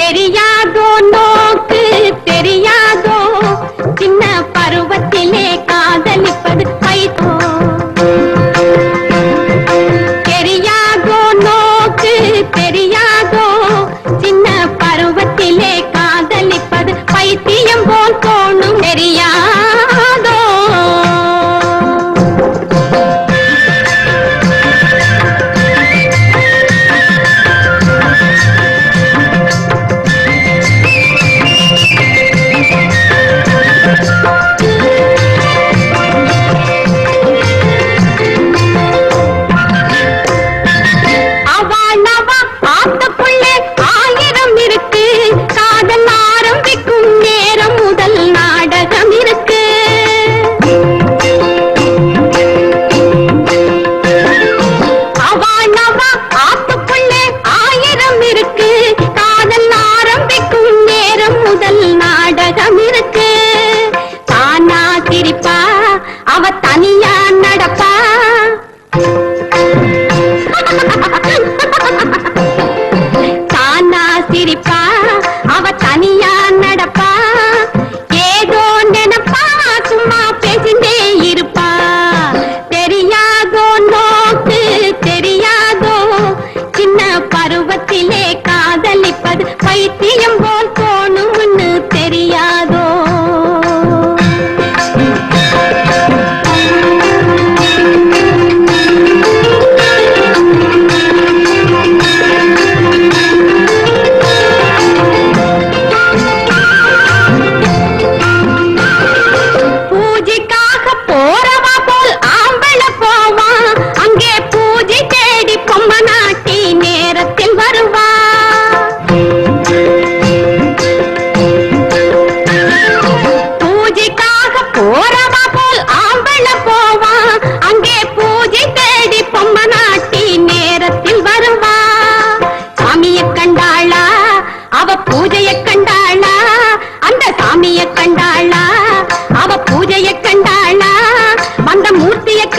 தெரியாதோ நோக்கு தெரியாதோ சின்ன பருவத்திலே திருப்பா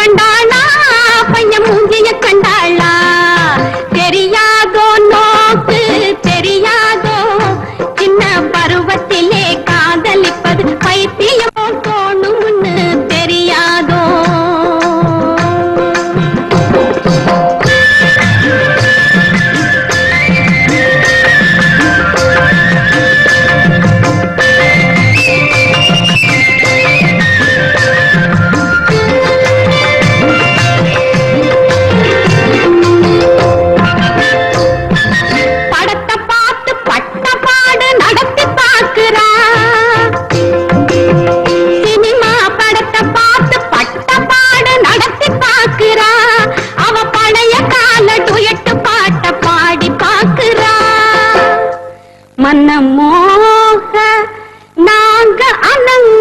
கண்டாளா? பையன் மூஞ்சிய கண்டா? மோக நாங்க அலங்க